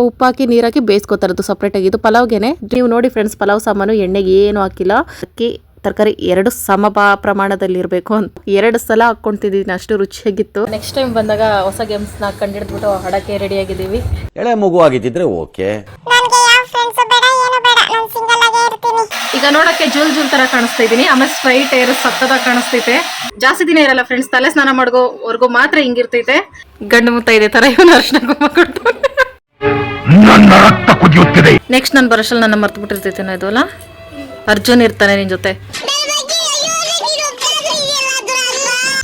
ಸ್ವಲ್ಪ ಉಪ್ಪು ಹಾಕಿ ನೀರಾಕಿ ಹಾಕಿ ಬೇಯಿಸ್ಕೊತಾರದು ಸಪ್ರೇಟಾಗಿ ಇದು ಪಲಾವ್ಗೆನೆ. ನೀವು ನೋಡಿ ಫ್ರೆಂಡ್ಸ್ ಪಲಾವ್ ಸಾಮಾನು ಎಣ್ಣೆಗೆ ಏನು ಹಾಕಿಲ್ಲ. ಅಕ್ಕಿ ತರಕಾರಿ ಎರಡು ಸಮ ಪ್ರಮಾಣದಲ್ಲಿ ಇರಬೇಕು ಅಂತ. ಎರಡು ಸಲ ಹಾಕೊಂತಿದ್ದೀನಿ ಅಷ್ಟು ರುಚಿಯಾಗಿತ್ತು. ನೆಕ್ಸ್ಟ್ ಟೈಮ್ ಬಂದಾಗ ಹೊಸ ಗೇಮ್ಸ್ ಗೇಮ್ಸ್ನ ಕಂಡಿಡ್ದ್ಬಿಟ್ಟು ಹಡಕೆ ರೆಡಿ ಆಗಿದ್ದೀವಿ. ಎಳೆ ಮಗು ಆಗಿದ್ದಿದ್ರೆ ಓಕೆ. ನನ್ಗೆ ಯಾವ ಫ್ರೆಂಡ್ಸ್ ಬೇಡ ಏನು ಬೇಡ. ನಾನು ಸಿಂಗಲ್ ಆಗೇ ಇರ್ತೀನಿ. ಈಗ ನೋಡಕ್ಕೆ ಜೂಲ್ ಜೂಲ್ ತರ ಕಾಣಿಸ್ತಾ ಇದೀನಿ ಆಮೇಲೆ ಸ್ಟ್ರೈಟ್ ಏರ್ ಸತ್ತದ ಕಾಣಿಸ್ತೈತೆ. ಜಾಸ್ತಿ ದಿನ ಇರಲ್ಲ ಫ್ರೆಂಡ್ಸ್ ತಲೆ ಸ್ನಾನ ಮಾಡೋವರೆಗೂ ಮಾತ್ರ ಹಿಂಗಿರ್ತೈತೆ. ಗಂಡು ಮುತ್ತ ಇದೆ ತರ ಇವನು ಅರ್ಶನ ಕೊಟ್ಟು ನನ್ನ ರಕ್ತ ಕುದಿಯುತ್ತಿದೆ. ನೆಕ್ಸ್ಟ್ ನಾನು ಬರೋಷಲ್ ನನ್ನ ಮರ್ತು ಬಿಟ್ಟಿರ್ತೈತೇನೋ ಇದು ಅಲ್ಲ? ಅರ್ಜುನ್ ಇರ್ತಾನೆ ನಿನ್ ಜೊತೆ.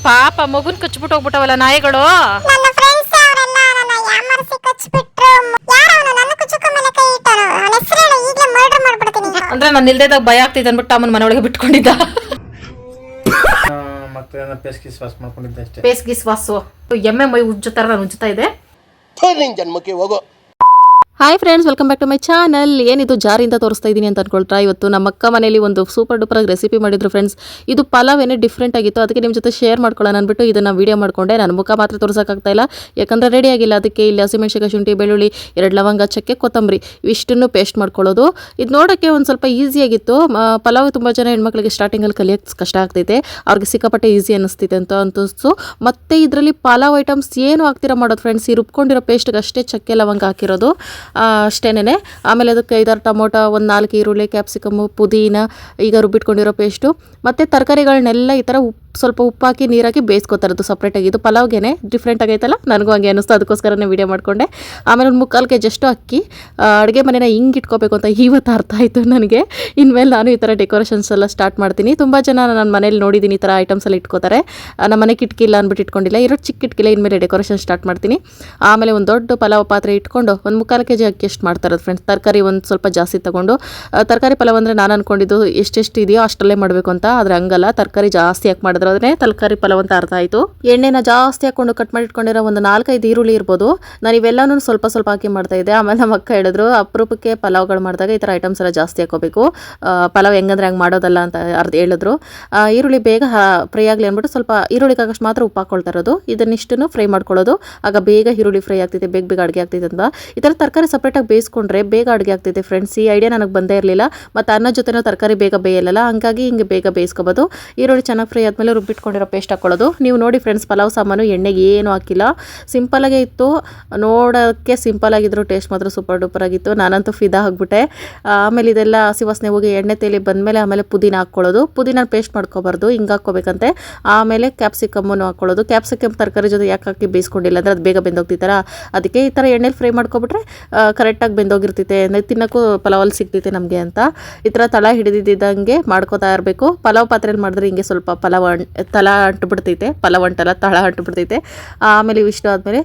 ಪಾಪ ಮಗುನ್ ಕಚ್ಬಿಟ್ಟು ಹೋಗ್ಬಿಟ್ಟವಲ್ಲ ನಾಯಿಗಳು. ನನ್ನ ಫ್ರೆಂಡ್ಸ್ ಅವರೆಲ್ಲ ನನ್ನ ಯಾಮರ್ಸಿ ಕಚ್ಬಿಟ್ರು. ಯಾರು ಅವನು ನನ್ನ ಕುಚುಕ ಮೇಲೆ ಕೈ ಇಟ್ಟನು ಅವನ ಹೆಸರು ಈಗಲೇ ಮರ್ಡರ್ ಮಾಡ್ಬಿಡ್ತೀನಿ ಅಂದ್ರೆ ನಾನು ಇಲ್ದೇದಾಗ ಭಯ ಆಗ್ತಿದ್ದೆ ಅನ್ಬಿಟ್ಟು ಅಮ್ಮನ ಮನೆಯೊಳಗೆ ಬಿಟ್ಕೊಂಡಿದ್ದ. ಮತ್ತೆ ನಾನು ಪೇಸ್ ಕಿಸ್ ವಾಸ್ ಮಾಡ್ಕೊಂಡಿದ್ದೆ ಅಷ್ಟೇ. ಪೇಸ್ ಗಿಸ್ ವಾಸು ಎಮ್ಮೆ ಮೈ ಉಜ್ಜೋ ತರ ನಾನು ಉಜ್ಜುತ್ತಾ ಇದೆ ನಿನ್ ಜನ್ಮಕ್ಕೆ ಹೋಗೋ. Hi friends welcome back to my channel ಏನಿದು ಜಾರಿಯಿಂದ ತೋರಿಸ್ತಾ ಇದ್ದೀನಿ ಅಂತ ಅನ್ಕೊಳ್ತಾ, ಇವತ್ತು ನಮ್ಮ ಅಕ್ಕ ಮನೇಲಿ ಒಂದು ಸೂಪರ್ ಡೂಪರ್ ರೆಸಿಪಿ ಮಾಡಿದ್ರು ಫ್ರೆಂಡ್ಸ್ ಇದು ಪಲಾವ್ ಏನೇ ಡಿಫ್ರೆಂಟ್ ಆಗಿತ್ತು ಅದಕ್ಕೆ ನಿಮ್ಮ ಜೊತೆ ಶೇರ್ ಮಾಡ್ಕೊಳ್ಳೋಣ ಅಂದ್ಬಿಟ್ಟು ಇದನ್ನು ವೀಡಿಯೋ ಮಾಡ್ಕೊಂಡೆ. ನನ್ನ ಮುಖ ಮಾತ್ರ ತೋರಿಸೋಕ್ಕಾಗ್ತಾ ಇಲ್ಲ. ಯಾಕಂದರೆ ರೆಡಿ ಆಗಿಲ್ಲ. ಅದಕ್ಕೆ ಇಲ್ಲಿ ಹಸಿಮೆಣ್ಸಿಕಾಯಿ ಶುಂಠಿ, ಬೆಳ್ಳುಳ್ಳಿ, ಎರಡು ಲವಂಗ, ಚಕ್ಕೆ, ಕೊತ್ತಂಬರಿ ಇವಿಷ್ಟನ್ನು ಪೇಸ್ಟ್ ಮಾಡ್ಕೊಳ್ಳೋದು. ಇದು ನೋಡೋಕ್ಕೆ ಒಂದು ಸ್ವಲ್ಪ ಈಸಿಯಾಗಿತ್ತು ಪಲಾವ್ ತುಂಬ ಜನ ಹೆಣ್ಮಕ್ಳಿಗೆ ಸ್ಟಾರ್ಟಿಂಗಲ್ಲಿ ಕಲಿಯೋಕ್ಕೆ ಕಷ್ಟ ಆಗ್ತೈತೆ. ಅವ್ರಿಗೆ ಸಿಕ್ಕಾಪಟ್ಟೆ ಈಸಿ ಅನ್ನಿಸ್ತೈತೆ ಅಂತ ಅನಿಸ್ತು ಮತ್ತು ಇದರಲ್ಲಿ ಪಲಾವ್ ಐಟಮ್ಸ್ ಏನು ಹಾಕ್ತೀರಾ ಮಾಡೋದು ಫ್ರೆಂಡ್ಸ್ ಈ ರುಬ್ಕೊಂಡಿರೋ ಪೇಸ್ಟ್ಗೆ ಅಷ್ಟೇ ಚಕ್ಕೆ, ಲವಂಗ ಹಾಕಿರೋದು. ಅಷ್ಟೇನೆ ಆಮೇಲೆ ಅದಕ್ಕೆ ಐದಾರು ಟೊಮೊಟೊ, ಒಂದು ನಾಲ್ಕು ಈರುಳ್ಳಿ ಕ್ಯಾಪ್ಸಿಕಮ್ಮು ಪುದೀನ, ಈಗ ರುಬ್ಬಿಟ್ಕೊಂಡಿರೋ ಪೇಸ್ಟು ಮತ್ತು ತರಕಾರಿಗಳನ್ನೆಲ್ಲ ಈ ಥರ ಉಪ್ಪು ಸ್ವಲ್ಪ ಉಪ್ಪು ಹಾಕಿ ನೀರಾಕಿ ಬೇಯಿಸ್ಕೊತಾರದು ಸಪ್ರೇಟಾಗಿ ಇದು ಪಲಾವ್ಗೆ ಡಿಫ್ರೆಂಟ್ ಆಗೈತಲ್ಲ? ನನಗೂ ಹಂಗೆ ಅನ್ನಿಸ್ತು, ಅದಕ್ಕೋಸ್ಕರನೇ ವೀಡಿಯೋ ಮಾಡಿಕೊಂಡೆ. ಆಮೇಲೆ ಒಂದು ಮುಕ್ಕಾಲು ಕೆ ಜಸ್ಟು ಅಕ್ಕಿ ಅಡುಗೆ ಮನೆನ ಹಿಂಗೆ ಇಟ್ಕೋಬೇಕು ಅಂತ ಇವತ್ತು ಅರ್ಥ ಆಯಿತು ನನಗೆ. ಇನ್ಮೇಲೆ ನಾನು ಈ ಥರ ಡೆಕೋರೇಷನ್ಸ್ ಎಲ್ಲ ಸ್ಟಾರ್ಟ್ ಮಾಡ್ತೀನಿ. ತುಂಬ ಜನ ನನ್ನ ಮನೇಲಿ ನೋಡಿದ್ದೀನಿ ಈ ಥರ ಐಟಮ್ಸ್ ಎಲ್ಲ ಇಟ್ಕೋತಾರೆ. ನಮ್ಮ ಮನೆ ಕಿಟಕಿ ಇಲ್ಲ ಅಂದ್ಬಿಟ್ಟು ಇಟ್ಕೊಂಡಿಲ್ಲ. ಇರೋ ಚಿಕ್ಕ ಕಿಟಕಿಲ್ಲ ಇನ್ಮೇಲೆ ಡೆಕೋರೇಷನ್ ಸ್ಟಾರ್ಟ್ ಮಾಡ್ತೀನಿ. ಆಮೇಲೆ ಒಂದು ದೊಡ್ಡ ಪಲಾವ್ ಪಾತ್ರೆ ಇಟ್ಕೊಂಡು ಒಂದು ಮುಕ್ಕಾಲು ಕೆ ಜಿ ಅಕ್ಕಿ ಎಷ್ಟು ಮಾಡ್ತಾರೆ ಫ್ರೆಂಡ್ಸ್ ತರಕಾರಿ ಒಂದು ಸ್ವಲ್ಪ ಜಾಸ್ತಿ ತೊಗೊಂಡು. ತರಕಾರಿ ಪಲಾವ್ ಅಂದರೆ ನಾನು ಅಂದ್ಕೊಂಡಿದ್ದು ಎಷ್ಟೆಷ್ಟು ಇದೆಯೋ ಅಷ್ಟಲ್ಲೇ ಮಾಡಬೇಕು ಅಂತ. ಆದರೆ ಹಂಗಲ್ಲ, ತರಕಾರಿ ಜಾಸ್ತಿ ಹಾಕಿ ಮಾಡಿದ್ರೆ ಅದನ್ನೇ ತರಕಾರಿ ಪಲಾವ್ ಅಂತ ಅರ್ಥ ಆಯಿತು. ಎಣ್ಣೆನ ಜಾಸ್ತಿ ಹಾಕೊಂಡು ಕಟ್ ಮಾಡಿ ಇಟ್ಕೊಂಡಿರೋ ಒಂದು ನಾಲ್ಕೈದು ಈರುಳ್ಳಿ ಇರ್ಬೋದು. ನಾನು ಇವೆಲ್ಲನೂ ಸ್ವಲ್ಪ ಸ್ವಲ್ಪ ಹಾಕಿ ಮಾಡ್ತಾ ಇದ್ದೆ. ಆಮೇಲೆ ನಮ್ಮ ಅಕ್ಕ ಹೇಳಿದ್ರು, ಅಪರೂಪಕ್ಕೆ ಪಲಾವ್ಗಳು ಮಾಡಿದಾಗ ಈ ಥರ ಐಟಮ್ಸ್ ಎಲ್ಲ ಜಾಸ್ತಿ ಹಾಕೋಬೇಕು ಪಲಾವ್ ಹೆಂಗಂದ್ರೆ ಹಂಗೆ ಮಾಡೋದಲ್ಲ ಅಂತ ಅರ್ಧ ಹೇಳಿದ್ರು. ಈರುಳ್ಳಿ ಬೇಗ ಫ್ರೈ ಆಗಲಿ ಅಂದ್ಬಿಟ್ಟು ಸ್ವಲ್ಪ ಈರುಳ್ಳಿ ಆಗಷ್ಟು ಮಾತ್ರ ಉಪ್ಪು ಹಾಕೊಳ್ತಾ ಇರೋದು. ಇದನ್ನಿಷ್ಟನ್ನು ಫ್ರೈ ಮಾಡ್ಕೊಳ್ಳೋದು. ಆಗ ಬೇಗ ಈರುಳ್ಳಿ ಫ್ರೈ ಆಗ್ತಿದೆ, ಬೇಗ ಬೇಗ ಅಡುಗೆ ಆಗ್ತಿದೆ ಅಂತ. ಈ ಥರ ತರಕಾರಿ ಸಪ್ರೇಟಾಗಿ ಬೇಯಿಸ್ಕೊಂಡ್ರೆ ಬೇಗ ಅಡುಗೆ ಆಗ್ತಿದೆ ಫ್ರೆಂಡ್ಸ್ ಈ ಐಡಿಯಾ ನನಗೆ ಬಂದೇ ಇರಲಿಲ್ಲ. ಮತ್ತು ಅನ್ನ ಜೊತೆನೂ ತರಕಾರಿ ಬೇಗ ಬೇಯಲ್ಲ ಹಂಗಾಗಿ ಹಿಂಗೆ ಬೇಗ ಬೇಯಿಸ್ಕೋಬೋದು. ಈರುಳ್ಳಿ ಚೆನ್ನಾಗಿ ಫ್ರೈ ಆದಮೇಲೆ ರುಬ್ಬಿಟ್ಕೊಂಡಿರೋ ಪೇಸ್ಟ್ ಹಾಕೊಳ್ಳೋದು. ನೀವು ನೋಡಿ ಫ್ರೆಂಡ್ಸ್ ಪಲಾವ್ ಸಾಮಾನು ಎಣ್ಣೆಗೆ ಏನು ಹಾಕಿಲ್ಲ. ಸಿಂಪಲಾಗೇ ಇತ್ತು. ನೋಡೋಕ್ಕೆ ಸಿಂಪಲ್ ಆಗಿದ್ರು ಟೇಸ್ಟ್ ಮಾತ್ರ ಸೂಪರ್ ಡೂಪರ್ ಆಗಿತ್ತು. ನಾನಂತೂ ಫಿದಾ ಆಗಿಬಿಟ್ಟೆ. ಆಮೇಲೆ ಇದೆಲ್ಲ ಹಸಿ ವಾಸನೆ ಹೋಗಿ ಎಣ್ಣೆ ತೇಲಿ ಬಂದಮೇಲೆ ಆಮೇಲೆ ಪುದೀನ ಹಾಕ್ಕೊಳ್ಳೋದು ಪುದೀನ ಪೇಸ್ಟ್ ಮಾಡ್ಕೋಬಾರ್ದು, ಹಿಂಗೆ ಹಾಕ್ಕೋಬೇಕಂತೆ. ಆಮೇಲೆ ಕ್ಯಾಪ್ಸಿಕಮ್ಮನ್ನು ಹಾಕ್ಕೊಳ್ಳೋದು ಕ್ಯಾಪ್ಸಿಕಮ್ ತರಕಾರಿ ಜೊತೆ ಯಾಕೆ ಹಾಕಿ ಬೇಯಿಸ್ಕೊಂಡಿಲ್ಲ ಅಂದರೆ ಅದು ಬೇಗ ಬೆಂದೋಗ್ತಿತ್ತಾರ ಅದಕ್ಕೆ ಈ ಥರ ಎಣ್ಣೆಲಿ ಫ್ರೈ ಮಾಡ್ಕೊಬಿಟ್ರೆ ಕರೆಕ್ಟಾಗಿ ಬೆಂದೋಗಿರ್ತೈತೆ ಅಂದರೆ ತಿನ್ನೋಕ್ಕೂ ಪಲಾವಲ್ಲಿ ಸಿಗ್ತೈತೆ ನಮಗೆ ಅಂತ. ಈ ಥರ ತಳ ಹಿಡಿದಿದ್ದಂಗೆ ಮಾಡ್ಕೋತಾ ಇರಬೇಕು. ಪಲಾವ್ ಪಾತ್ರೆಯಲ್ಲಿ ಮಾಡಿದ್ರೆ ಹಿಂಗೆ ಸ್ವಲ್ಪ ಪಲಾವ್ ತಳ ಅಂಟು ಬಿಡ್ತೈತೆ ಪಲಾವ್ ತಳ ಅಂಟು ಬಿಡ್ತೈತೆ ಆಮೇಲೆ ಇವಿಷ್ಟು ಆದಮೇಲೆ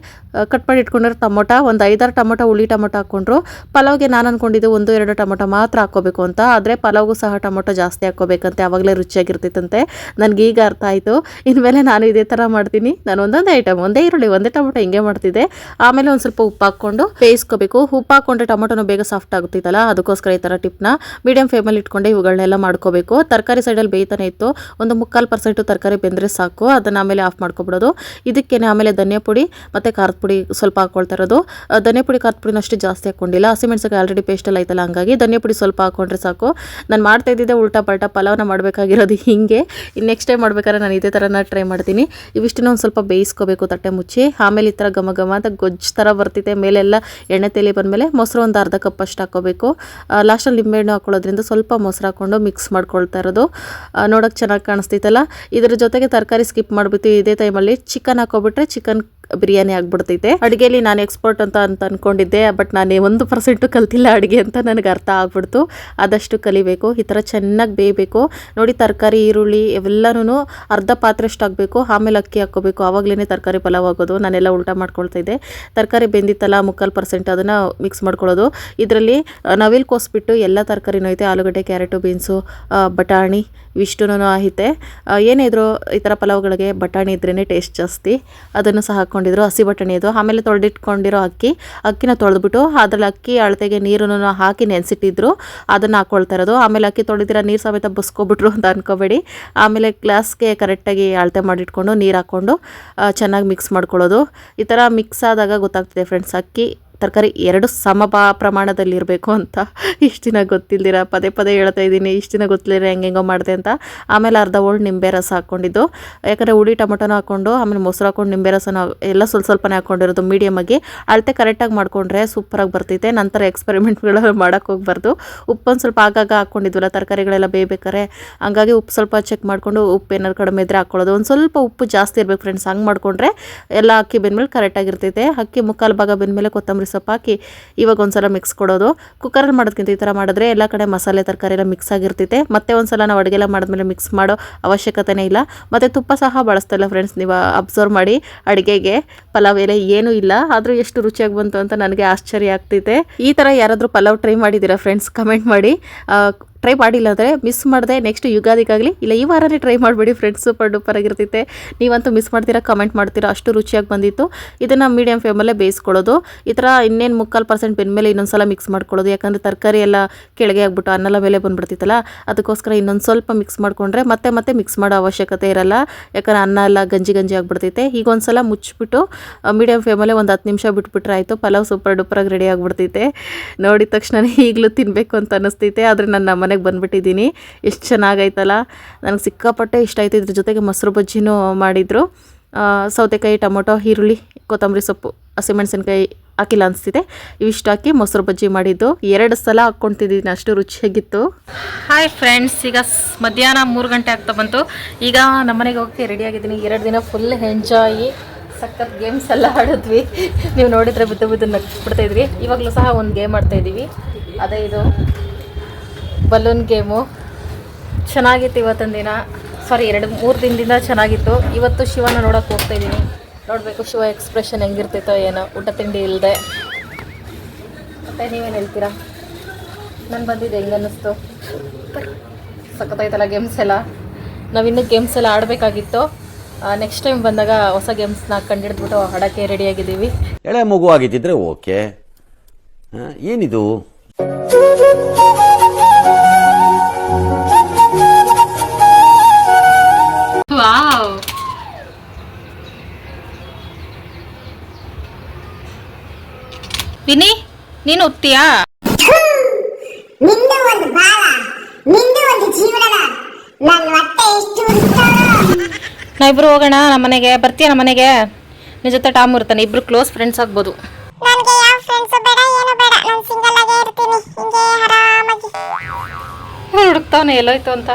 ಕಟ್ ಮಾಡಿ ಇಟ್ಕೊಂಡಿರೋ ಟೊಮೊಟ, ಒಂದು ಐದಾರು ಟೊಮೊಟೊ, ಹುಳಿ ಟೊಮೊಟೊ ಹಾಕ್ಕೊಂಡ್ರು. ಪಲಾವ್ಗೆ ನಾನು ಅಂದ್ಕೊಂಡಿದ್ದು ಒಂದು, ಎರಡು ಟೊಮೊಟೊ ಮಾತ್ರ ಹಾಕ್ಕೋಬೇಕು ಅಂತ. ಆದರೆ ಪಲಾವ್ಗೂ ಸಹ ಟೊಮೊಟೊ ಜಾಸ್ತಿ ಹಾಕ್ಕೋಬೇಕಂತೆ. ಆವಾಗಲೇ ರುಚಿಯಾಗಿರ್ತಿತ್ತಂತೆ. ನನಗೆ ಈಗ ಅರ್ಥ ಆಯಿತು. ಇನ್ಮೇಲೆ ನಾನು ಇದೇ ಥರ ಮಾಡ್ತೀನಿ. ನಾನು ಒಂದೊಂದೇ ಐಟಮ್ ಒಂದೇ ಈರುಳ್ಳಿ, ಒಂದೇ ಟೊಮೊಟೊ ಹಿಂಗೆ ಮಾಡ್ತಿದ್ದೆ. ಆಮೇಲೆ ಒಂದು ಸ್ವಲ್ಪ ಉಪ್ಪು ಹಾಕ್ಕೊಂಡು ಬೇಯಿಸ್ಕೋಬೇಕು. ಉಪ್ಪು ಹಾಕ್ಕೊಂಡ್ರೆ ಟೊಮೊಟೊನು ಬೇಗ ಸಾಫ್ಟ್ ಆಗುತ್ತಿತ್ತಲ್ಲ, ಅದಕ್ಕೋಸ್ಕರ ಈ ಥರ ಟಿಪ್ನ ಮೀಡಿಯಂ ಫ್ಲೇಮಲ್ಲಿ ಇಟ್ಕೊಂಡೆ ಇವುಗಳನ್ನೆಲ್ಲ ಮಾಡ್ಕೋಬೇಕು. ತರಕಾರಿ ಸೈಡಲ್ಲಿ ಬೇಯ್ತಾನೆ ಇತ್ತು. ಒಂದು ಮುಕ್ಕಾಲು ಪರ್ಸೆಂಟು ತರಕಾರಿ ಬೆಂದರೆ ಸಾಕು. ಅದನ್ನು ಆಮೇಲೆ ಆಫ್ ಮಾಡ್ಕೊಬಿಡೋದು. ಇದಕ್ಕೇನೆ ಆಮೇಲೆ ಧನಿಯಾ ಪುಡಿ ಮತ್ತು ಖಾರದ ಪುಡಿ ಸ್ವಲ್ಪ ಹಾಕೊಳ್ತಾ ಇರೋದು. ಧನಿಯಾ ಪುಡಿ ಖಾರದ ಪುಡಿನ ಅಷ್ಟು ಜಾಸ್ತಿ ಹಾಕೊಂಡಿಲ್ಲ. ಹಸಿಮೆಣಸಿಗೆ ಆಲ್ರೆಡಿ ಪೇಸ್ಟಲ್ಲಿ ಐತಲ್ಲ, ಹಂಗಾಗಿ ಧನಿಯಾ ಪುಡಿ ಸ್ವಲ್ಪ ಹಾಕೊಂಡ್ರೆ ಸಾಕು. ನಾನು ಮಾಡ್ತಾ ಇದ್ದಿದ್ದೆ ಉಲ್ಟಾ ಪಲ್ಟಾ, ಪಲಾವ್ನ ಮಾಡಬೇಕಾಗಿರೋದು ಹಿಂಗೆ. ನೆಕ್ಸ್ಟ್ ಟೈಮ್ ಮಾಡ್ಬೇಕಾದ್ರೆ ನಾನು ಇದೇ ಥರನ ಟ್ರೈ ಮಾಡ್ತೀನಿ. ಇವಿಷ್ಟನ್ನ ಒಂದು ಸ್ವಲ್ಪ ಬೇಯಿಸ್ಕೋಬೇಕು ತಟ್ಟೆ ಮುಚ್ಚಿ. ಆಮೇಲೆ ಈ ಥರ ಘಮ ಘಮ ಅಂತ ಗೊಜ್ಜು ಥರ ಬರ್ತಿದೆ. ಮೇಲೆಲ್ಲ ಎಣ್ಣೆ ತೇಲಿ ಬಂದಮೇಲೆ ಮೊಸರು ಒಂದು ಅರ್ಧ ಕಪ್ ಅಷ್ಟು ಹಾಕೋಬೇಕು. ಲಾಸ್ಟಲ್ಲಿ ನಿಂಬೆಹಣ್ಣು ಹಾಕೊಳ್ಳೋದ್ರಿಂದ ಸ್ವಲ್ಪ ಮೊಸರು ಹಾಕ್ಕೊಂಡು ಮಿಕ್ಸ್ ಮಾಡ್ಕೊಳ್ತಾ ಇರೋದು. ನೋಡೋಕೆ ಚೆನ್ನಾಗಿ ಕಾಣಿಸ್ತೈತಲ್ಲ ಇದರ ಜೊತೆಗೆ ತರಕಾರಿ ಸ್ಕಿಪ್ ಮಾಡಿಬಿಟ್ಟು ಇದೇ ಟೈಮಲ್ಲಿ ಚಿಕನ್ ಹಾಕೋಬಿಟ್ರೆ ಚಿಕನ್ ಬಿರಿಯಾನಿ ಆಗ್ಬಿಡ್ತೈತೆ. ಅಡುಗೆಲಿ ನಾನು ಎಕ್ಸ್ಪರ್ಟ್ ಅಂತ ಅಂತ ಅನ್ಕೊಂಡಿದ್ದೆ ಬಟ್ ನಾನು ಒಂದು ಪರ್ಸೆಂಟು ಕಲ್ತಿಲ್ಲ ಅಡುಗೆ ಅಂತ ನನಗೆ ಅರ್ಥ ಆಗ್ಬಿಡ್ತು. ಆದಷ್ಟು ಕಲಿಬೇಕು, ಈ ಥರ ಚೆನ್ನಾಗಿ ಬೇಯಬೇಕು. ನೋಡಿ ತರಕಾರಿ, ಈರುಳ್ಳಿ ಇವೆಲ್ಲನೂ ಅರ್ಧ ಪಾತ್ರೆಷ್ಟು ಆಗಬೇಕು ಆಮೇಲೆ ಅಕ್ಕಿ ಹಾಕೋಬೇಕು ಆವಾಗಲೇ ತರಕಾರಿ ಪಲಾವ್ ಆಗೋದು, ನಾನೆಲ್ಲ ಉಲ್ಟಾ ಮಾಡ್ಕೊಳ್ತಾ ಇದ್ದೆ. ತರಕಾರಿ ಬೆಂದಿತ್ತಲ್ಲ, ಮುಕ್ಕಾಲು ಪರ್ಸೆಂಟ್ ಅದನ್ನು ಮಿಕ್ಸ್ ಮಾಡ್ಕೊಳ್ಳೋದು. ಇದರಲ್ಲಿ ನವಿಲು ಕೋಸ್ಬಿಟ್ಟು ಎಲ್ಲ ತರಕಾರಿನೂ ಐತೆ, ಆಲೂಗಡ್ಡೆ, ಕ್ಯಾರೆಟು, ಬೀನ್ಸು ಬಟಾಣಿ ಇವಿಷ್ಟೂ ಐತೆ. ಏನೇ ಇದ್ರು ಈ ಥರ ಪಲಾವ್ಗಳಿಗೆ ಬಟಾಣಿ ಇದ್ರೇ ಟೇಸ್ಟ್ ಜಾಸ್ತಿ. ಅದನ್ನು ಸಹ ಹಾಕ್ಕೊಂಡಿದ್ರು, ಹಸಿ ಬಟಾಣಿ ಇದು ಆಮೇಲೆ ತೊಳೆದಿಟ್ಕೊಂಡಿರೋ ಅಕ್ಕಿ, ಅಕ್ಕಿನ ತೊಳೆದ್ಬಿಟ್ಟು ಅದ್ರಲ್ಲಿ ಅಕ್ಕಿ ಅಳತೆಗೆ ನೀರನ್ನು ಹಾಕಿ ನೆನೆಸಿಟ್ಟಿದ್ರು. ಅದನ್ನು ಹಾಕ್ಕೊಳ್ತಾ ಇರೋದು. ಆಮೇಲೆ ಅಕ್ಕಿ ತೊಳೆದಿರೋ ನೀರು ಸಮೇತ ಬಸ್ಕೊಬಿಟ್ರು ಅಂತ ಅನ್ಕೋಬೇಡಿ. ಆಮೇಲೆ ಗ್ಲಾಸ್ಗೆ ಕರೆಕ್ಟಾಗಿ ಅಳತೆ ಮಾಡಿಟ್ಕೊಂಡು ನೀರು ಹಾಕ್ಕೊಂಡು ಚೆನ್ನಾಗಿ ಮಿಕ್ಸ್ ಮಾಡ್ಕೊಳ್ಳೋದು. ಈ ಥರ ಮಿಕ್ಸ್ ಆದಾಗ ಗೊತ್ತಾಗ್ತಿದೆ ಫ್ರೆಂಡ್ಸ್ ಅಕ್ಕಿ ತರಕಾರಿ ಎರಡು ಸಮ ಪ್ರಮಾಣದಲ್ಲಿರಬೇಕು ಅಂತ ಇಷ್ಟು ದಿನ ಗೊತ್ತಿಲ್ದಿರ ಪದೇ ಪದೇ ಹೇಳ್ತಾ ಇದ್ದೀನಿ, ಇಷ್ಟು ದಿನ ಗೊತ್ತಿಲ್ಲದಿರ ಹೆಂಗೆಂಗೋ ಮಾಡಿದೆ ಅಂತ. ಆಮೇಲೆ ಅರ್ಧ ಓಲ್ಡ್ ನಿಂಬೆ ರಸ ಹಾಕ್ಕೊಂಡಿದ್ದು ಯಾಕಂದರೆ ಹುಳಿ ಟೊಮೊಟೊನ ಹಾಕ್ಕೊಂಡು ಆಮೇಲೆ ಮೊಸರು ಹಾಕ್ಕೊಂಡು ನಿಂಬೆ ರಸನ ಎಲ್ಲ ಸ್ವಲ್ಪ ಸ್ವಲ್ಪನೇ ಹಾಕ್ಕೊಂಡಿರೋದು ಮೀಡಿಯಮ್ ಆಗಿ. ಅಳತೆ ಕರೆಕ್ಟಾಗಿ ಮಾಡ್ಕೊಂಡ್ರೆ ಸೂಪರಾಗಿ ಬರ್ತೈತೆ. ನಂತರ ಎಕ್ಸ್ಪೆರಿಮೆಂಟ್ಗಳು ಮಾಡೋಕ್ಕೆ ಹೋಗ್ಬಾರ್ದು. ಉಪ್ಪೊಂದು ಸ್ವಲ್ಪ ಆಗಾಗ ಹಾಕ್ಕೊಂಡಿದ್ವಲ್ಲ ತರಕಾರಿಗಳೆಲ್ಲ ಬೇಯಬೇಕಾರೆ ಹಂಗಾಗಿ ಉಪ್ಪು ಸ್ವಲ್ಪ ಚೆಕ್ ಮಾಡಿಕೊಂಡು ಉಪ್ಪು ಏನಾದ್ರು ಕಡಿಮೆ ಇದ್ರೆ ಹಾಕ್ಕೊಳ್ಳೋದು ಒಂದು ಸ್ವಲ್ಪ ಉಪ್ಪು ಜಾಸ್ತಿ ಇರಬೇಕು ಫ್ರೆಂಡ್ಸ್ ಹಂಗೆ ಮಾಡಿಕೊಂಡ್ರೆ ಎಲ್ಲ ಅಕ್ಕಿ ಬೆಂದ್ಮೇಲೆ ಕರೆಕ್ಟಾಗಿರ್ತೈತೆ ಅಕ್ಕಿ ಮುಕ್ಕಾಲು ಭಾಗ ಬೆಂದಮೇಲೆ ಕೊತ್ತಂಬರಿ ಸೊಪ್ಪು ಹಾಕಿ ಇವಾಗ ಒಂದ್ಸಲ ಮಿಕ್ಸ್ ಕೊಡೋದು. ಕುಕ್ಕರಲ್ಲಿ ಮಾಡೋದಕ್ಕಿಂತ ಈ ಥರ ಮಾಡಿದ್ರೆ ಎಲ್ಲ ಕಡೆ ಮಸಾಲೆ, ತರಕಾರಿ ಎಲ್ಲ ಮಿಕ್ಸ್ ಆಗಿರ್ತೈತೆ ಮತ್ತೆ ಒಂದ್ಸಲ ನಾವು ಅಡುಗೆಲ್ಲ ಮಾಡಿದ್ಮೇಲೆ ಮಿಕ್ಸ್ ಮಾಡೋ ಅವಶ್ಯಕತೆನೇ ಇಲ್ಲ. ಮತ್ತು ತುಪ್ಪ ಸಹ ಬಳಸ್ತಾಯಿಲ್ಲ ಫ್ರೆಂಡ್ಸ್ ನೀವು ಅಬ್ಸರ್ವ್ ಮಾಡಿ ಅಡುಗೆಗೆ. ಪಲಾವ್ ಎಲೆ ಏನೂ ಇಲ್ಲ. ಆದರೂ ಎಷ್ಟು ರುಚಿಯಾಗಿ ಬಂತು ಅಂತ ನನಗೆ ಆಶ್ಚರ್ಯ ಆಗ್ತೈತೆ ಈ ಥರ ಯಾರಾದರೂ ಪಲಾವ್ ಟ್ರೈ ಮಾಡಿದ್ದೀರಾ ಫ್ರೆಂಡ್ಸ್ ಕಮೆಂಟ್ ಮಾಡಿ. ಟ್ರೈ ಮಾಡಿಲ್ಲ ಅಂದರೆ ಮಿಸ್ ಮಾಡಿದೆ ನೆಕ್ಸ್ಟ್ ಯುಗಾದಿಗಾಗಲಿ. ಇಲ್ಲ, ಈ ವಾರನೇ ಟ್ರೈ ಮಾಡಿಬಿಡಿ ಫ್ರೆಂಡ್ಸ್ ಸೂಪರ್ ಡೂಪರ್ ಆಗಿರ್ತೈತೆ. ನೀವಂತೂ ಮಿಸ್ ಮಾಡ್ತೀರಾ ಕಮೆಂಟ್ ಮಾಡ್ತೀರಾ, ಅಷ್ಟು ರುಚಿಯಾಗಿ ಬಂದಿತ್ತು. ಇದನ್ನು ಮೀಡಿಯಂ ಫ್ಲೇಮಲ್ಲೇ ಬೇಯಿಸ್ಕೊಳ್ಳೋದು. ಈ ಥರ ಇನ್ನೇನು ಮುಕ್ಕಾಲು ಪರ್ಸೆಂಟ್ ಬೆಂದಮೇಲೆ ಇನ್ನೊಂದು ಸಲ ಮಿಕ್ಸ್ ಮಾಡ್ಕೊಳ್ಳೋದು. ಯಾಕಂದರೆ ತರಕಾರಿ ಎಲ್ಲ ಕೆಳಗೆ ಆಗ್ಬಿಟ್ಟು ಅನ್ನೆಲ್ಲ ಮೇಲೆ ಬಂದುಬಿಡ್ತಿತ್ತಲ್ಲ ಅದಕ್ಕೋಸ್ಕರ ಇನ್ನೊಂದು ಸ್ವಲ್ಪ ಮಿಕ್ಸ್ ಮಾಡಿಕೊಂಡ್ರೆ ಮತ್ತೆ ಮತ್ತೆ ಮಿಕ್ಸ್ ಮಾಡೋ ಅವಶ್ಯಕತೆ ಇರಲ್ಲ. ಯಾಕಂದರೆ ಅನ್ನ ಎಲ್ಲ ಗಂಜಿ ಗಂಜಿ ಆಗಿಬಿಡ್ತೈತೆ. ಈಗ ಒಂದು ಸಲ ಮುಚ್ಚಿಬಿಟ್ಟು ಮೀಡಿಯಂ ಫ್ಲೇಮಲ್ಲೇ ಒಂದು ಹತ್ತು ನಿಮಿಷ ಬಿಟ್ಬಿಟ್ರೆ ಆಯಿತು, ಪಲಾವ್ ಸೂಪರ್ ಡೂಪರಾಗಿ ರೆಡಿ ಆಗಿಬಿಡ್ತೈತೆ. ನೋಡಿದ ತಕ್ಷಣ ಈಗಲೂ ತಿನ್ನಬೇಕು ಅಂತ ಅನ್ನಿಸ್ತೈತೆ ಆದರೆ ನನ್ನ ಮನೆಗೆ ಬಂದುಬಿಟ್ಟಿದ್ದೀನಿ. ಎಷ್ಟು ಚೆನ್ನಾಗೈತಲ್ಲ. ನನಗೆ ಸಿಕ್ಕಾಪಟ್ಟೆ ಇಷ್ಟ ಆಯ್ತು. ಇದ್ರ ಜೊತೆಗೆ ಮೊಸರು ಬಜ್ಜಿನೂ ಮಾಡಿದರು. ಸೌತೆಕಾಯಿ, ಟೊಮೊಟೊ, ಈರುಳ್ಳಿ, ಕೊತ್ತಂಬರಿ ಸೊಪ್ಪು ಹಸಿಮೆಣಸಿನ್ಕಾಯಿ ಹಾಕಿಲ್ಲ ಅನಿಸ್ತಿದೆ. ಇವಿಷ್ಟು ಹಾಕಿ ಮೊಸರು ಬಜ್ಜಿ ಮಾಡಿದ್ದು. ಎರಡು ಸಲ ಹಾಕ್ಕೊತಿದ್ದೀನಿ. ಅಷ್ಟು ರುಚಿಯಾಗಿತ್ತು. ಹಾಯ್ ಫ್ರೆಂಡ್ಸ್ ಈಗ ಮಧ್ಯಾಹ್ನ ಮೂರು ಗಂಟೆ ಆಗ್ತಾ ಬಂತು. ಈಗ ನಮ್ಮನೆಗೆ ರೆಡಿ ಆಗಿದ್ದೀನಿ. ಎರಡು ದಿನ ಫುಲ್ ಎಂಜಾಯ್ ಸಖತ್ ಗೇಮ್ಸ್ ಎಲ್ಲ ಆಡಿದ್ವಿ. ನೀವು ನೋಡಿದ್ರೆ ಬಿದ್ದು ಬಿದ್ದು ನಗ್ಬಿಡ್ತಾಯಿದ್ವಿ ಇವಾಗಲೂ ಸಹ ಒಂದು ಗೇಮ್ ಆಡ್ತಾ ಇದ್ದೀವಿ ಅದೇ ಇದು. Balloon game. ಚೆನ್ನಾಗಿತ್ತು ಇವತ್ತೊಂದು ದಿನ. ಸಾರಿ ಎರಡು, ಮೂರು ದಿನದಿಂದ ಚೆನ್ನಾಗಿತ್ತು. ಇವತ್ತು ಶಿವನ ನೋಡೋಕೆ ಹೋಗ್ತಾ ಇದ್ದೀನಿ ನೋಡಬೇಕು ಶಿವ ಎಕ್ಸ್ಪ್ರೆಷನ್ ಹೆಂಗಿರ್ತಿತ್ತೋ ಏನೋ, ಊಟ ತಿಂಡಿ ಇಲ್ಲದೆ ಮತ್ತೆ ನೀವೇನು ಹೇಳ್ತೀರಾ? ನಾನು ಬಂದಿದ್ದೆ ಹೆಂಗೆ ಅನ್ನಿಸ್ತು? ಸಖತ್ತಾಯ್ತಲ್ಲ ಗೇಮ್ಸ್ ಎಲ್ಲ. ನಾವಿನ್ನೂ ಗೇಮ್ಸ್ ಎಲ್ಲ ಆಡಬೇಕಾಗಿತ್ತು. ನೆಕ್ಸ್ಟ್ ಟೈಮ್ ಬಂದಾಗ ಹೊಸ ಗೇಮ್ಸ್ನ ಕಂಡಿಡ್ದ್ಬಿಟ್ಟು ಆಡೋಕ್ಕೆ ರೆಡಿಯಾಗಿದ್ದೀವಿ ಎಳೆ ಮಗು ಆಗಿದ್ದಿದ್ರೆ ಓಕೆ ಏನಿದು? ನೀನು ಒತ್ತೀಯಾ ನಿನ್ನ ಒಂದು ಬಾಳ ನಿಂದು ಒಂದು ಜೀವನದ ನನ್ನ ಹೊಟ್ಟೆ ಎಷ್ಟು ಉರಿಸ್ತಾಳೋ. ನಾವಿಬ್ರು ಹೋಗೋಣ ನಮ್ಮ ಮನೆಗೆ. ಬರ್ತೀಯ ನಮ್ಮ ಮನೆಗೆ? ನಿನ್ನ ಜೊತೆ ಟಾಮ್ ಇರ್ತಾನೆ ಇಬ್ರು ಕ್ಲೋಸ್ ಫ್ರೆಂಡ್ಸ್ ಆಗ್ಬೋದು. ನನಗೆ ಯಾವ ಫ್ರೆಂಡ್ಸ್ ಬೇಡ ಏನು ಬೇಡ. ನಾನು ಸಿಂಗಲ್ ಆಗೇ ಇರ್ತೀನಿ ಹಿಂಗೆ ಆರಾಮಾಗಿ. ಹುಡುಕ್ತಾವನೆ ಎಲ್ಲೋಯ್ತು ಅಂತ.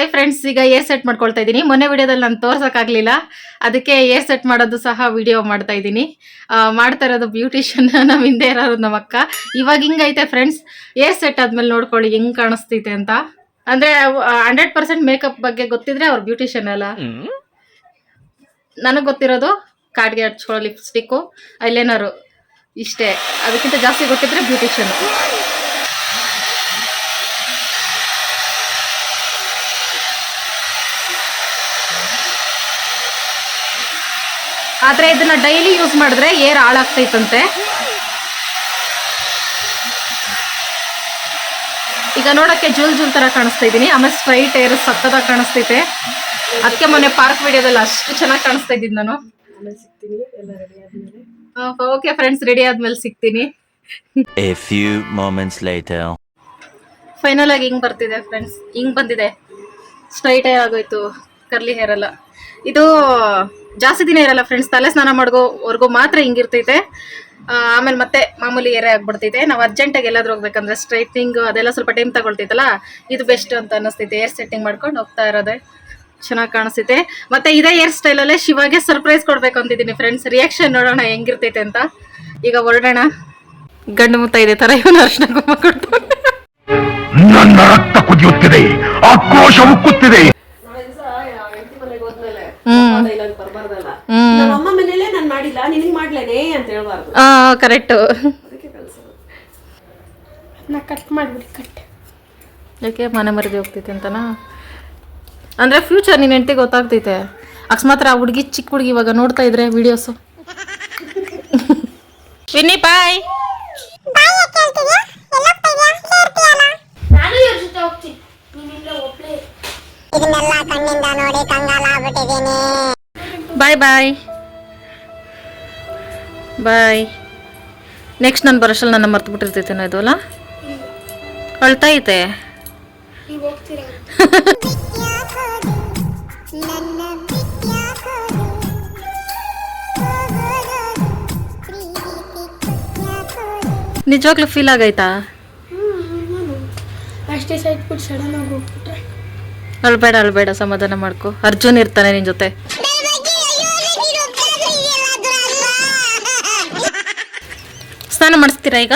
ಹಾಯ್ ಫ್ರೆಂಡ್ಸ್ ಈಗ ಏರ್ ಸೆಟ್ ಮಾಡ್ಕೊಳ್ತಾ ಇದ್ದೀನಿ. ಮೊನ್ನೆ ವಿಡಿಯೋದಲ್ಲಿ ನಾನು ತೋರ್ಸೋಕ್ಕಾಗಲಿಲ್ಲ. ಅದಕ್ಕೆ ಏರ್ ಸೆಟ್ ಮಾಡೋದು ಸಹ ವಿಡಿಯೋ ಮಾಡ್ತಾ ಇದ್ದೀನಿ. ಮಾಡ್ತಾ ಇರೋದು ಬ್ಯೂಟಿಷಿಯನ್ ನಮ್ಮ ಹಿಂದೆ ಇರೋದು ನಮ್ಮ ಅಕ್ಕ. ಇವಾಗ ಹಿಂಗೈತೆ ಫ್ರೆಂಡ್ಸ್ ಏರ್ ಸೆಟ್ ಆದ್ಮೇಲೆ ನೋಡ್ಕೊಳ್ಳಿ ಹೆಂಗ್ ಕಾಣಿಸ್ತೈತೆ ಅಂತ. ಅಂದ್ರೆ ಹಂಡ್ರೆಡ್ ಪರ್ಸೆಂಟ್ ಮೇಕಪ್ ಬಗ್ಗೆ ಗೊತ್ತಿದ್ರೆ ಅವ್ರ ಬ್ಯೂಟಿಷಿಯನ್ ಅಲ್ಲ. ನನಗೆ ಗೊತ್ತಿರೋದು ಕಾಡ್ಗೆ ಹಚ್ಕೊಳ್ಳೋ ಲಿಪ್ಸ್ಟಿಕ್ಕು ಐಲೈನರು ಇಷ್ಟೇ. ಅದಕ್ಕಿಂತ ಜಾಸ್ತಿ ಗೊತ್ತಿದ್ರೆ ಬ್ಯೂಟಿಷಿಯನ್ ಆದ್ರೆ ಇದನ್ನ ಡೈಲಿ ಯೂಸ್ ಮಾಡಿದ್ರೆ ಏರ್ ಹಾಳಾಗ್ತೈತಂತೆ. ಈಗ ನೋಡಕ್ಕೆ ಜುಲ್ ಜುಲ್ ತರ ಕಾಣಿಸ್ತಾ ಇದ್ದೀನಿ ಆಮೇಲೆ ಸ್ಟ್ರೈಟ್ ಏರ್ ಸತ್ತದ ಕಾಣಿಸ್ತೈತೆ. ಅದಕ್ಕೆ ಮೊನ್ನೆ ಪಾರ್ಕ್ ವಿಡಿಯೋದಲ್ಲಿ ಅಷ್ಟು ಚೆನ್ನಾಗಿ ಕಾಣಿಸ್ತಾ ಇದ್ದೀನಿ ನಾನು. ಓಕೆ ಫ್ರೆಂಡ್ಸ್ ರೆಡಿ ಆದ್ಮೇಲೆ. ಸಿಗ್ತೀನಿ. A few moments later. Final ಆಗಿ ಹಿಂಗ್ ಬರ್ತಿದೆ ಫ್ರೆಂಡ್ಸ್ ಹಿಂಗ್ ಬಂದಿದೆ. ಸ್ಟ್ರೈಟ್ ಏ ಆಗೋಯ್ತು. ಕರ್ಲಿ ಹೇರ್ ಎಲ್ಲ. ಇದು ಜಾಸ್ತಿ ದಿನ ಇರಲ್ಲ ಫ್ರೆಂಡ್ಸ್ ತಲೆ ಸ್ನಾನ ಮಾಡೋವರೆಗೂ ಮಾತ್ರ ಹಿಂಗಿರ್ತೈತೆ. ಆಮೇಲೆ ಮತ್ತೆ ಮಾಮೂಲಿ ಏರೆ ಆಗ್ಬಿಡ್ತೈತೆ. ನಾವು ಅರ್ಜೆಂಟಾಗಿ ಎಲ್ಲಾದ್ರೂ ಹೋಗ್ಬೇಕಂದ್ರೆ ಸ್ಟ್ರೈಟ್ನಿಂಗ್ ಅದೆಲ್ಲ ಸ್ವಲ್ಪ ಟೈಮ್ ತಗೊಳ್ತೈತಲ್ಲ, ಇದು ಬೆಸ್ಟ್ ಅಂತ ಅನ್ನಿಸ್ತೈತೆ. ಏರ್ ಸೆಟ್ಟಿಂಗ್ ಮಾಡ್ಕೊಂಡು ಹೋಗ್ತಾ ಇರೋದೆ ಚೆನ್ನಾಗಿ ಕಾಣಿಸ್ತೈತೆ. ಮತ್ತೆ ಇದೇ ಹೇರ್ ಸ್ಟೈಲಲ್ಲೇ ಶಿವಾಗೆ ಸರ್ಪ್ರೈಸ್ ಕೊಡ್ಬೇಕು ಅಂತಿದ್ದೀನಿ ಫ್ರೆಂಡ್ಸ್ ರಿಯಾಕ್ಷನ್ ನೋಡೋಣ ಹೆಂಗಿರ್ತೈತೆ ಅಂತ. ಈಗ ಹೊರಡೋಣ. ಗಂಡು ಮುತ್ತ ಇದೆ ತರ ಇವನು ಅರ್ಶನ ಕೊಡ್ತಾನೆ. ನನ್ನ ರಕ್ತ ಕುದಿಯುತ್ತಿದೆ ಆಕ್ರೋಶ ಉಕ್ಕುತ್ತಿದೆ ಡೈಲಾಗ್ ಕರೆಕ್ಟು. ಅದಕ್ಕೆ ಯಾಕೆ ಮನೆ ಮರಿದು ಹೋಗ್ತೈತೆ ಅಂತನಾ? ಅಂದರೆ ಫ್ಯೂಚರ್ ನಿನ್ನ ಹೆಂಡತಿ ಗೊತ್ತಾಗ್ತೈತೆ. ಅಕಸ್ಮಾತ್ ಆ ಹುಡುಗಿ ಚಿಕ್ಕ ಹುಡುಗಿ ಇವಾಗ ನೋಡ್ತಾ ಇದ್ರೆ ವಿಡಿಯೋಸ್ ವಿನಿ ಬಾಯ್ ನಾನು ಹೋಗ್ತೀನಿ. ನೀನಿಲ್ಲ ಒಪ್ಲೇ ಬಾಯ್ ಕಣ್ಣಿಂದ ನೋಡಿ ಕಂಗಾಲ ಆಗ್ಬಿಟ್ಟಿದೀನಿ ಬಾಯ್ ಬಾಯ್ ಬಾಯ್ ನೆಕ್ಸ್ಟ್ ನಾನು ಬರೋಷ್ಟಲ್ಲಿ ನನ್ನ ಮರ್ತು ಬಿಟ್ಟಿರ್ತೈತೇನೋ ಇದು ಅಲ್ಲ? ಅಳ್ತಾ ಐತೆ ನಿಜವಾಗ್ಲೂ ಫೀಲ್ ಆಗೈತಾ? ಅಷ್ಟೇ ಸೈಡ್ ಬಿಟ್ಟು ಸಡನ್ ಆಗಿ ಅಳ್ಬೇಡ ಅಲ್ಬೇಡ ಸಮಾಧಾನ ಮಾಡ್ಕೊ. ಅರ್ಜುನ್ ಇರ್ತಾನೆ ನಿನ್ ಜೊತೆ. ಸ್ನಾನ ಮಾಡಿಸ್ತೀರಾ ಈಗ?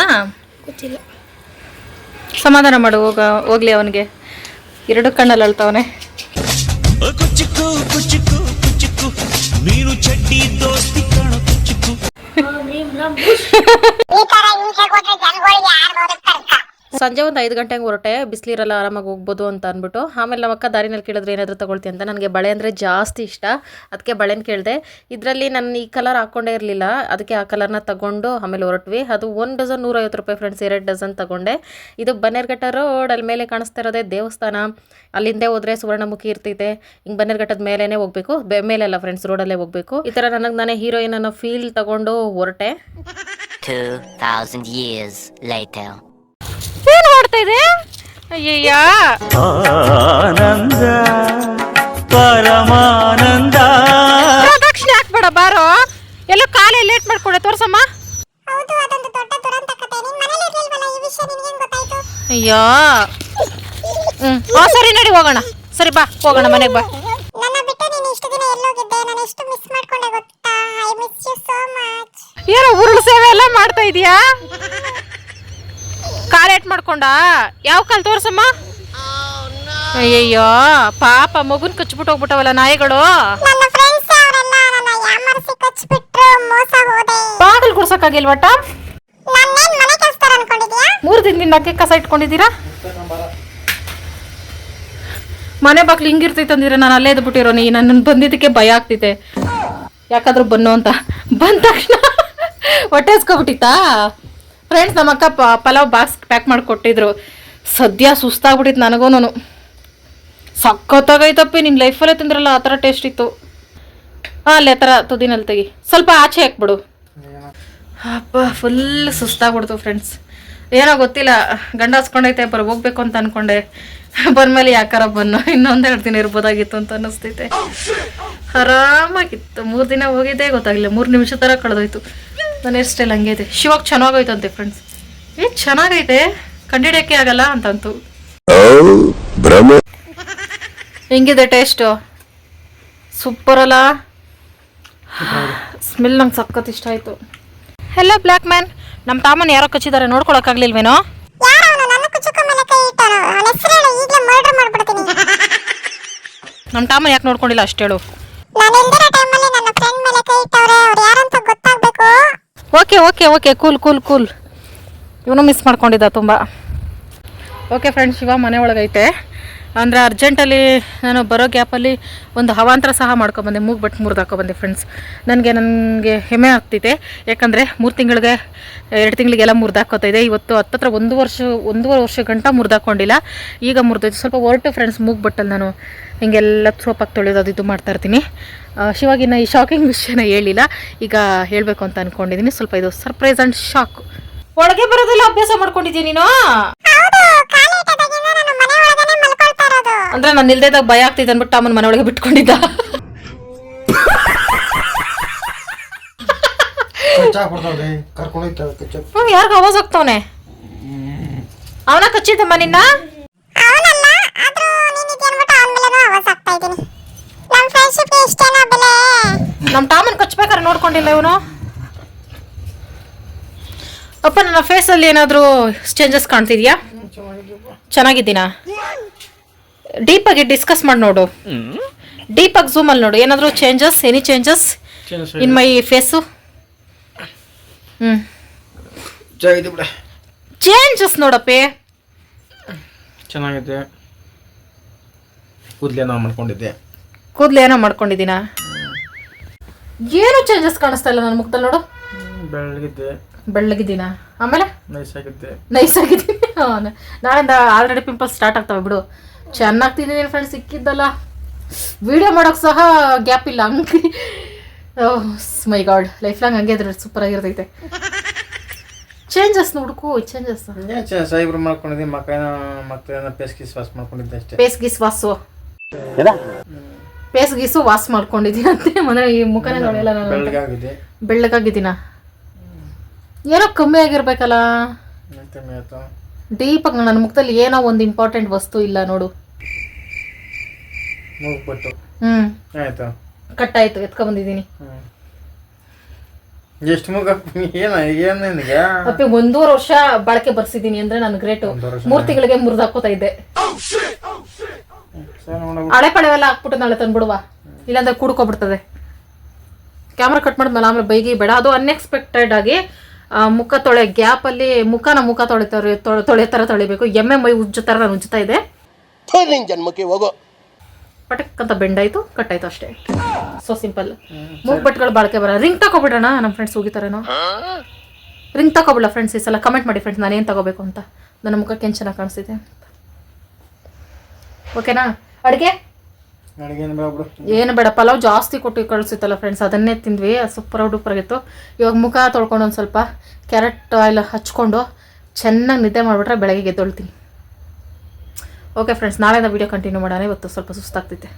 ಸಮಾಧಾನ ಮಾಡು ಹೋಗ ಹೋಗ್ಲಿ ಅವನಿಗೆ. ಎರಡು ಕಣ್ಣಲ್ಲಿ ಅಳ್ತಾವನೆ. ಈ ತರ ಹಿಂಸೆ ಕೊಟ್ರೆ ಜನಗಳಿಗೆ ಯಾರು ಬದುಕ್ತಾರಕ್ಕ ಸಂಜೆ ಒಂದು ಐದು ಗಂಟೆಗೆ ಹೊರಟೆ, ಬಿಸಿಲಿರಲ್ಲ, ಆರಾಮಾಗಿ ಹೋಗ್ಬೋದು ಅಂತ ಅಂದ್ಬಿಟ್ಟು. ಆಮೇಲೆ ನಮ್ಮ ಅಕ್ಕ ದಾರಿನಲ್ಲಿ ಕೇಳಿದ್ರೆ ಏನಾದರೂ ತಗೊಳ್ತೀನಿ ಅಂತ. ನನಗೆ ಬಳೆ ಅಂದರೆ ಜಾಸ್ತಿ ಇಷ್ಟ. ಅದಕ್ಕೆ ಬಳೆನ ಕೇಳಿದೆ. ಇದರಲ್ಲಿ ನಾನು ಈ ಕಲರ್ ಹಾಕ್ಕೊಂಡೇ ಇರಲಿಲ್ಲ. ಅದಕ್ಕೆ ಆ ಕಲರ್ನ ತಗೊಂಡು ಆಮೇಲೆ ಹೊರಟ್ವಿ. ಅದು ಒಂದು ಡಜನ್ ನೂರೈವತ್ತು ರೂಪಾಯಿ ಫ್ರೆಂಡ್ಸ್ ಎರಡು ಡಜನ್ ತಗೊಂಡೆ. ಇದು ಬನ್ನೇರ್ಘಟ್ಟ ರೋಡ್ ಅಲ್ಲಿ ಮೇಲೆ ಕಾಣಿಸ್ತಾ ಇರೋದೇ ದೇವಸ್ಥಾನ. ಅಲ್ಲಿಂದೇ ಹೋದರೆ ಸುವರ್ಣಮುಖಿ ಇರ್ತೈತೆ. ಹಿಂಗೆ ಬನ್ನೇರ್ಘಟ್ಟದ ಮೇಲೇ ಹೋಗ್ಬೇಕು. ಬೆ, ಮೇಲೆಲ್ಲ ಫ್ರೆಂಡ್ಸ್ ರೋಡಲ್ಲೇ ಹೋಗ್ಬೇಕು. ಈ ಥರ ನನಗೆ ನಾನೇ ಹೀರೋಯಿನ್ ಅನ್ನೋ ಫೀಲ್ ತಗೊಂಡು ಹೊರಟೆ. ಮಾಡ್ತಾ ಇದೆ? ಅಯ್ಯಯ್ಯ. ಆನಂದ ಪರಮಾನಂದ. ಪ್ರದಕ್ಷಿಣೆ ಹಾಕ್ಬೇಡ ಬಾರೋ. ಎಲ್ಲೋ ಕಾಲೇ ಲೇಟ್ ಮಾಡ್ಕೊಡ ತೋರ್ಸಮ್ಮ. ಅಯ್ಯೋ. ಹ್ಮ್ ಹಾ ಸರಿ ನಡಿ ಹೋಗೋಣ. ಸರಿ ಬಾ ಹೋಗೋಣ ಮನೆಗೆ ಬಾ. ನನ್ನ ಬಿಟ್ಟು ನೀನು ಇಷ್ಟು ದಿನ ಎಲ್ಲೋಗಿದ್ದೆ. ನಾನು ಎಷ್ಟು ಮಿಸ್ ಮಾಡ್ಕೊಂಡೆ ಗೊತ್ತಾ? I miss you so much ಏನೋ ಉರುಳು ಸೇವೆ ಎಲ್ಲ ಮಾಡ್ತಾ ಇದೀಯಾ? ಕಾಲ್ ಏಟ್ ಮಾಡ್ಕೊಂಡ? ಯಾವ ಕಾಲ್ ತೋರ್ಸಮ್ಮ? ಅಯ್ಯಯ್ಯೋ ಪಾಪ ಮಗುನ್ ಕಚ್ಬಿಟ್ಟು ಹೋಗ್ಬಿಟ್ಟವಲ್ಲ ನಾಯಿಗಳು. ಬಾಗಿಲು ಮನೆ ಕೆಲ್ಸದವ್ರು ಅನ್ಕೊಂಡಿದ್ಯಾ? ಮೂರು ದಿನದಿಂದ ಅಕ್ಕಿ ಕಸ ಇಟ್ಕೊಂಡಿದ್ದೀರಾ? ಮನೆ ಬಾಗ್ಲು ಹಿಂಗಿರ್ತೈತೆ ಅಂದಿರ ನಾನು ಅಲ್ಲೇ ಬಿಟ್ಟಿರೋ ನೀ ನನ್ನ ಬಂದಿದ್ದಕ್ಕೆ ಭಯ ಆಗ್ತಿದೆ. ಯಾಕಾದ್ರೂ ಬನ್ನು ಅಂತ. ಬಂದ ತಕ್ಷಣ ಹೊಟ್ಟೆ ಹಸ್ಕೊಬಿಟ್ಟಿತ್ತಾ? ಫ್ರೆಂಡ್ಸ್ ನಮ್ಮಕ್ಕ ಪ- ಪಲಾವ್ ಬಾಕ್ಸ್ ಪ್ಯಾಕ್ ಮಾಡಿ ಕೊಟ್ಟಿದ್ರು. ಸದ್ಯ ಸುಸ್ತಾಗ್ಬಿಟ್ಟಿತ್ತು ನನಗೂನು ಸಖತ್ತಾಗೈತಪ್ಪಿ ನಿನ್ನ ಲೈಫಲ್ಲೇ ತಿಂದ್ರಲ್ಲ, ಆ ಥರ ಟೇಸ್ಟ್ ಇತ್ತು. ಹಾಂ ಅಲ್ಲೇ ಥರ ತುದಿನಲ್ಲಿ ತೆಗಿ. ಸ್ವಲ್ಪ ಆಚೆ ಹಾಕ್ಬಿಡು. ಅಪ್ಪ ಫುಲ್ ಸುಸ್ತಾಗ್ಬಿಡ್ತು ಫ್ರೆಂಡ್ಸ್ ಏನೋ ಗೊತ್ತಿಲ್ಲ, ಗಂಡ ಹಸ್ಕೊಂಡೈತೆ ಬರ್ ಹೋಗ್ಬೇಕು ಅಂತ ಅನ್ಕೊಂಡೆ. ಬಂದ್ಮೇಲೆ ಯಾಕಾರ ಬನ್ನು ಇನ್ನೊಂದೆರಡು ದಿನ ಇರ್ಬೋದಾಗಿತ್ತು ಅಂತ ಅನ್ನಿಸ್ತೈತೆ. ಆರಾಮಾಗಿತ್ತು. ಮೂರು ದಿನ ಹೋಗಿದ್ದೇ ಗೊತ್ತಾಗಿಲ್ಲ ಮೂರು ನಿಮಿಷ ಥರ ಕಳೆದೋಯ್ತು. ನನ್ನ ಹೇರ್ ಸ್ಟೈಲ್ ಹಂಗೆ ಇದೆ. ಶಿವಾಗ ಚೆನ್ನಾಗೋಯ್ತಂತೆ ಫ್ರೆಂಡ್ಸ್ ಏ, ಚೆನ್ನಾಗೈತೆ. ಕಂಡಿಡಿಯೋಕ್ಕೆ ಆಗಲ್ಲ ಅಂತಂತು. ಹೆಂಗಿದೆ ಟೇಸ್ಟು ಸೂಪರ್ ಅಲ್ಲ? ಸ್ಮೆಲ್ ನಂಗೆ ಸಖತ್ ಇಷ್ಟ ಆಯಿತು. ಹೆಲೋ ಬ್ಲ್ಯಾಕ್ ಮ್ಯಾನ್ ನಮ್ಮ ತಾಮನ್ ಯಾರೋ ಕಚ್ಚಿದ್ದಾರೆ ನೋಡ್ಕೊಳಕ್ಕಾಗ್ಲಿಲ್ವೇನೋ ಮರ್ಡರ್ ಮಾಡ್ಬಿಡ್ತೀನಿ. ನಮ್ಮ ತಾಮನ್ ಯಾಕೆ ನೋಡ್ಕೊಂಡಿಲ್ಲ? ಅಷ್ಟು ಹೇಳು. ನಾನು ಇಲ್ದಿರೋ ಟೈಮಲ್ಲಿ ನನ್ನ ಫ್ರೆಂಡ್ ಮೇಲೆ ಕೈ ಇಟ್ಟವ್ರೆ ಅವ್ರು ಯಾರಂತ ಗೊತ್ತಾಗ್ಬೇಕು? Okay okay okay cool cool cool. ಇವನು ಮಿಸ್ ಮಾಡ್ಕೊಂಡಿದ್ದ ತುಂಬ. ಓಕೆ ಫ್ರೆಂಡ್ಸ್ ಶಿವ ಮನೆ ಒಳಗೈತೆ. ಅಂದರೆ ಅರ್ಜೆಂಟಲ್ಲಿ ನಾನು ಬರೋ ಗ್ಯಾಪಲ್ಲಿ ಒಂದು ಹವಾಂತರ ಸಹ ಮಾಡ್ಕೊಬಂದೆ ಮೂಗು ಬಟ್ ಮುರಿದು ಹಾಕೊಬಂದೆ ಫ್ರೆಂಡ್ಸ್ ನನಗೆ ನನಗೆ ಹೆಮ್ಮೆ ಆಗ್ತಿದೆ. ಯಾಕಂದರೆ ಮೂರು ತಿಂಗಳಿಗೆ ಎರಡು ತಿಂಗಳಿಗೆಲ್ಲ ಮುರ್ದು ಹಾಕೋತಾ ಇದೆ. ಇವತ್ತು ಹತ್ತತ್ರ ಒಂದು ವರ್ಷ ಒಂದೂವರೆ ವರ್ಷ ಗಂಟ ಮುರ್ದು ಹಾಕ್ಕೊಂಡಿಲ್ಲ ಈಗ ಮುರಿದೈತೆ ಸ್ವಲ್ಪ ಹೊರಟು ಫ್ರೆಂಡ್ಸ್ ಮೂಗು ಬಟ್ಟಲ್ಲಿ ನಾನು. ಹಿಂಗೆಲ್ಲ ಸೋಪಾಗಿ ತೊಳೆಯೋದು ಅದು ಇದು ಮಾಡ್ತಾಯಿರ್ತೀನಿ ಶಿವಾಗಿನ ಈ ಶಾಕಿಂಗ್ ವಿಷಯನ ಹೇಳಿಲ್ಲ. ಈಗ ಹೇಳಬೇಕು ಅಂತ ಅನ್ಕೊಂಡಿದ್ದೀನಿ ಸ್ವಲ್ಪ ಇದು ಸರ್ಪ್ರೈಸ್ ಆ್ಯಂಡ್ ಶಾಕ್ ಒಳಗೆ ಬರೋದೆಲ್ಲ ಅಭ್ಯಾಸ ಮಾಡ್ಕೊಂಡಿದ್ದೀನಿ ನೀನು? ಅಂದ್ರೆ ನಾನು ಇಲ್ದೇದಾಗ ಭಯ ಆಗ್ತಿದೆ ಅಂದ್ಬಿಟ್ಟು ಅಮ್ಮನ ಮನೆಯೊಳಗೆ ಬಿಟ್ಕೊಂಡಿದ್ದ. ಹ್ಞೂ ಯಾರಿಗ ಅವಾಜ್ ಹೋಗ್ತಾವನೆ ಅವನ ಕಚ್ಚಿದ್ದಮ್ಮ ನಿನ್ನ? ಆವಾಜ್ ನಮ್ಮ ಟಾಮನ್ ಕಚ್ಬೇಕಾದ್ರೆ ನೋಡ್ಕೊಂಡಿಲ್ಲ ಇವನು? ಅಪ್ಪ ನನ್ನ ಫೇಸಲ್ಲಿ ಏನಾದರೂ ಚೇಂಜಸ್ ಕಾಣ್ತಿದ್ಯಾ? ಚೆನ್ನಾಗಿದ್ದೀನಾ? ಡೀಪಾಗಿ ಡಿಸ್ಕಸ್ ಮಾಡಿ ನೋಡು. ಡೀಪಾಗಿ ಅಲ್ಲಿ ನೋಡು. ಏನಾದರೂ changes any changes in my face hmm. ಚೆನ್ನಾಗಿದೆ ಬಿಡ. ಚೇಂಜಸ್ ನೋಡಪ್ಪ. ಚೆನ್ನಾಗಿದೆ. ಕೂದಲೇನೋ ಮಾಡ್ಕೊಂಡಿದ್ದೆ. ಕೂದಲು ಏನೋ ಮಾಡ್ಕೊಂಡಿದ್ದೀನಾ? ಏನು ಚೇಂಜಸ್ ಕಾಣಿಸ್ತಾ ಇಲ್ಲ ನನ್ನ ಮುಖದಲ್ಲಿ ನೋಡು. ಬೆಳಗಿದ್ದೆ ಬೆಳ್ಳಗಿದ್ದೀನಾ? ಆಮೇಲೆ? ನೈಸ್ ಆಗಿದ್ದೆ. ನೈಸ್ ಆಗಿದ್ದೀನಿ. ನಾನಿಂದ ಆಲ್ರೆಡಿ ಪಿಂಪಲ್ಸ್ ಸ್ಟಾರ್ಟ್ ಆಗ್ತಾವೆ ಬಿಡು. ಚೆನ್ನಾಗಿ ತಿಂದಿದ್ದೀನಿ ಫ್ರೆಂಡ್ಸ್ ಸಿಕ್ಕಿದ್ದಲ್ಲ. ವಿಡಿಯೋ ಮಾಡೋಕೆ ಸಹ ಗ್ಯಾಪ್ ಇಲ್ಲ ಹಂಗೆ. ಮೈ ಗಾಡ್ ಲೈಫ್ ಲಾಂಗ್ ಹಂಗೆ ಇದ್ರೆ ಸೂಪರ್ ಆಗಿರ್ತೈತೆ. ಚೇಂಜಸ್ ನೋಡ್ಕೋ ಚೇಂಜಸ್ ಏನ್ ಮಾಡ್ಕೊಂಡಿದ್ದೀನಿ ಮಕ್ಕಳ ಮಾಡ್ಕೊಂಡಿದ್ದೆ ಮಕ್ಕಳೇನೋ ಮತ್ತೆ ಪೇಸ್ ಕಿಸ್ ವಾಶ್ ಮಾಡ್ಕೊಂಡಿದ್ದೆ ಅಷ್ಟೇ. ಪೇಸ್ ಗೀಸ್ ವಾಸು ಪೇಸ್ ಗೀಸು ವಾಸ್ ಮಾಡ್ಕೊಂಡಿದ್ದೀನಿ ಅಂತೆ ಮನೆ ಈ ಮುಖನೇ ನೋಡಿಲ್ಲ ನಾನು ಬೆಳ್ಳಗಾಗಿದ್ದೀನ? ಏನೋ ಕಮ್ಮಿ ಆಗಿರ್ಬೇಕಲ್ಲ. ಮತ್ತೆ ಮೇತು ಡೀಪಾಗಿ ನನ್ನ ಮುಖದಲ್ಲಿ ಏನೋ ಒಂದು ಇಂಪಾರ್ಟೆಂಟ್ ವಸ್ತು ಇಲ್ಲ ನೋಡು. ಮುಗ್ಬಿಟ್ಟು. ಹ್ಮ್. ಆಯ್ತು? ಕಟ್ಟಾಯ್ತು ಎತ್ಕೊಂಬಂದಿದ್ದೀನಿ ಹ್ಮ್. ಎಷ್ಟು ಮುಗ ಏನ ಏನ್ ನಿನಗೆ? ಅಪ್ಪಿ ಒಂದೂವರೆ ವರ್ಷ ಬಾಳಿಕೆ ಬರ್ಸಿದ್ದೀನಿ ಅಂದ್ರೆ ನಾನು ಗ್ರೇಟ್. ಒಂದೂವರೆ ವರ್ಷ ಮೂರ್ ತಿಂಗಳಿಗೆ ಮುರಿದು ಹಾಕೋತಾ ಇದ್ದೆ. ಸರ್ ನೋಡ ಹಳೆ ಪಳೆವೆಲ್ಲ ಹಾಕ್ಬಿಟ್ಟು ನಾಳೆ ತಂದ್ಬಿಡುವ. ಇಲ್ಲಾಂದ್ರೆ ಕುಡ್ಕೊಬಿಡ್ತದೆ. ಕ್ಯಾಮ್ರಾ ಕಟ್ ಮಾಡಿದ್ಮೇಲೆ ಆಮೇಲೆ ಬೈಗಿ ಬೇಡ. ಅದು ಅನ್ಎಕ್ಸ್ಪೆಕ್ಟೆಡ್ ಆಗಿ ಆ, ಮುಖ ತೊಳೆ ಗ್ಯಾಪಲ್ಲಿ ಮುಖನ ಮುಖ ತೊಳಿತಾರೆ ತೊಳೆ ಥರ ತೊಳಿಬೇಕು. ಎಮ್ಮೆ ಮೈ ಉಜ್ಜೋ ಥರ ನಾನು ಉಜ್ಜುತ್ತಾ ಇದೆ ಜನ್ಮಕ್ಕೆ ಹೋಗೋ. ಪಟಕ್ ಅಂತ ಬೆಂಡಾಯ್ತು ಆಯ್ತು ಅಷ್ಟೇ. ಸೊ ಸಿಂಪಲ್ ಮೂಗ್ ಬಟ್ಗಳು ಬಾಳಕೆ ಬರ ರಿಂಗ್ ತಗೋಬಿಡೋಣ ನಮ್ಮ ಫ್ರೆಂಡ್ಸ್ ಹೋಗಿತಾರೇನೋ ರಿಂಗ್ ತಗೊಬಿಡ ಫ್ರೆಂಡ್ಸ್ ಈ ಸಲ. ಕಮೆಂಟ್ ಮಾಡಿ ಫ್ರೆಂಡ್ಸ್ ನಾನು ಏನು ತಗೋಬೇಕು ಅಂತ. ನನ್ನ ಮುಖಕ್ಕೆ ಏನು ಚೆನ್ನಾಗಿ ಕಾಣಿಸ್ತಿದೆ ಓಕೆನಾ ಅಡುಗೆ? ಅಡಿಗೆ ಏನು ಬೇಡ ಬಿಡು. ಏನು ಬೇಡ. ಪಲಾವ್ ಜಾಸ್ತಿ ಕೊಟ್ಟು ಕಳಿಸಿತ್ತಲ್ಲ ಫ್ರೆಂಡ್ಸ್ ಅದನ್ನೇ ತಿಂದ್ವಿ. ಸೂಪರ್ ಡೂಪರ್ ಆಗಿತ್ತು ಇವಾಗ ಮುಖ ತೊಳ್ಕೊಂಡು ಒಂದು ಸ್ವಲ್ಪ ಕ್ಯಾರೆಟ್ ಆಯಿಲ್ ಹಚ್ಕೊಂಡು ಚೆನ್ನಾಗಿ ನಿದ್ದೆ ಮಾಡಿಬಿಟ್ರೆ ಬೆಳಗ್ಗೆ ಗೆದ್ದೊಳ್ತೀನಿ ಓಕೆ ಫ್ರೆಂಡ್ಸ್ ನಾಳೆಯಿಂದ ವೀಡಿಯೋ ಕಂಟಿನ್ಯೂ ಮಾಡೋಣ. ಇವತ್ತು ಸ್ವಲ್ಪ ಸುಸ್ತಾಗ್ತೈತೆ